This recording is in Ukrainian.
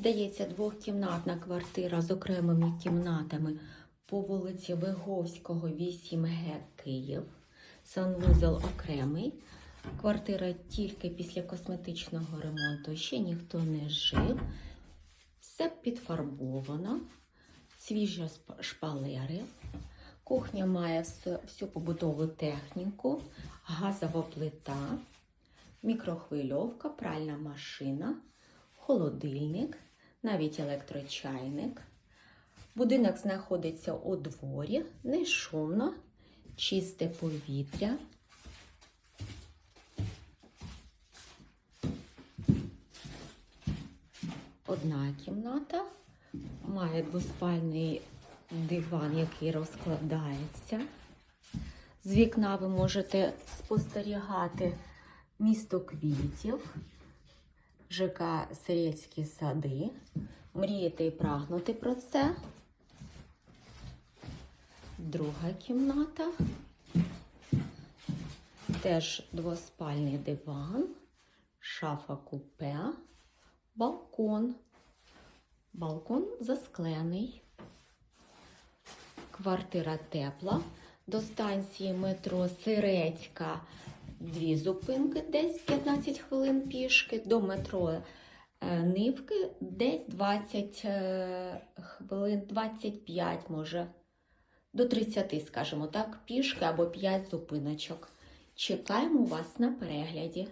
Здається, двохкімнатна квартира з окремими кімнатами по вулиці Виговського, 8Г Київ. Санвузол окремий. Квартира тільки після косметичного ремонту. Ще ніхто не жив. Все підфарбовано, свіжі шпалери. Кухня має всю, всю побутову техніку, газова плита, мікрохвильовка, пральна машина, холодильник, навіть електрочайник. Будинок знаходиться у дворі, не шумно, чисте повітря. Одна кімната має двоспальний диван, який розкладається. З вікна ви можете спостерігати місто квітів, ЖК Сирецькі сади. Мріяти і прагнути про це. Друга кімната. Теж двоспальний диван, шафа купе, балкон. Балкон засклений. Квартира тепла. До станції метро Сирецька дві зупинки, десь 15 хвилин пішки. До метро е, Нивки десь 20 е, хвилин, 25 може. До 30, скажімо так, пішки або 5 зупиночок. Чекаємо вас на перегляді.